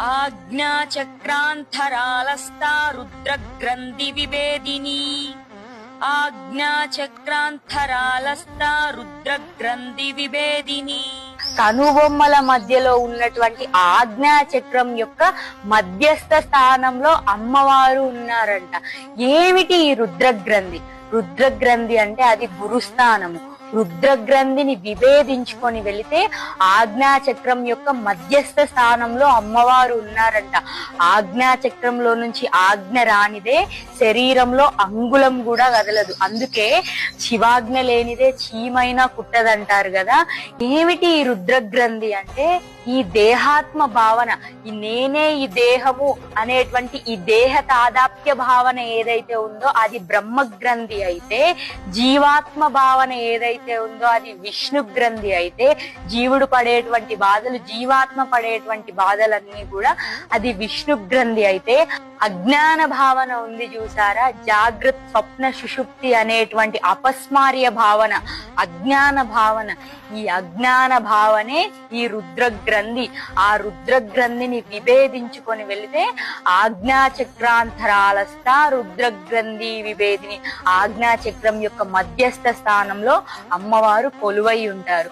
ఆజ్ఞాచక్రాంతరాలస్తా రుద్రగ్రంథి విభేదిని ఆజ్ఞాచక్రాంతరాలస్తా రుద్రగ్రంథి విభేదిని కనుబొమ్మల మధ్యలో ఉన్నటువంటి ఆజ్ఞా చక్రం యొక్క మధ్యస్థ స్థానంలో అమ్మవారు ఉన్నారంట. ఏమిటి ఈ రుద్రగ్రంథి? రుద్రగ్రంథి అంటే అది గురుస్థానము. రుద్రగ్రంథిని విభేదించుకొని వెళితే ఆజ్ఞా చక్రం యొక్క మధ్యస్థ స్థానంలో అమ్మవారు ఉన్నారంట. ఆజ్ఞా చక్రంలో నుంచి ఆజ్ఞ రానిదే శరీరంలో అంగుళం కూడా కదలదు. అందుకే శివాజ్ఞ లేనిదే చీమైనా కుట్టదంటారు కదా. ఏమిటి ఈ రుద్రగ్రంథి అంటే? ఈ దేహాత్మ భావన. ఈ నేనే ఈ దేహము అనేటువంటి ఈ దేహ తాదాప్య భావన ఏదైతే ఉందో అది బ్రహ్మ గ్రంథి అయితే జీవాత్మ భావన ఏదైతే ఉందో అది విష్ణు గ్రంథి అయితే జీవుడు పడేటువంటి బాధలు జీవాత్మ పడేటువంటి బాధలన్నీ కూడా అది విష్ణు గ్రంథి అయితే. అజ్ఞాన భావన ఉంది చూసారా? జాగ్రత్త స్వప్న సుషుప్తి అనేటువంటి అపస్మార్య భావన అజ్ఞాన భావన. ఈ అజ్ఞాన భావనే ఈ రుద్ర గ్రంథి ఆ రుద్ర గ్రంథిని విభేదించుకొని వెళితే ఆజ్ఞా చక్రాంతరాలస్థ రుద్ర గ్రంథి విభేదిని. ఆజ్ఞా చక్రం యొక్క మధ్యస్థ స్థానంలో అమ్మవారు కొలువై ఉంటారు.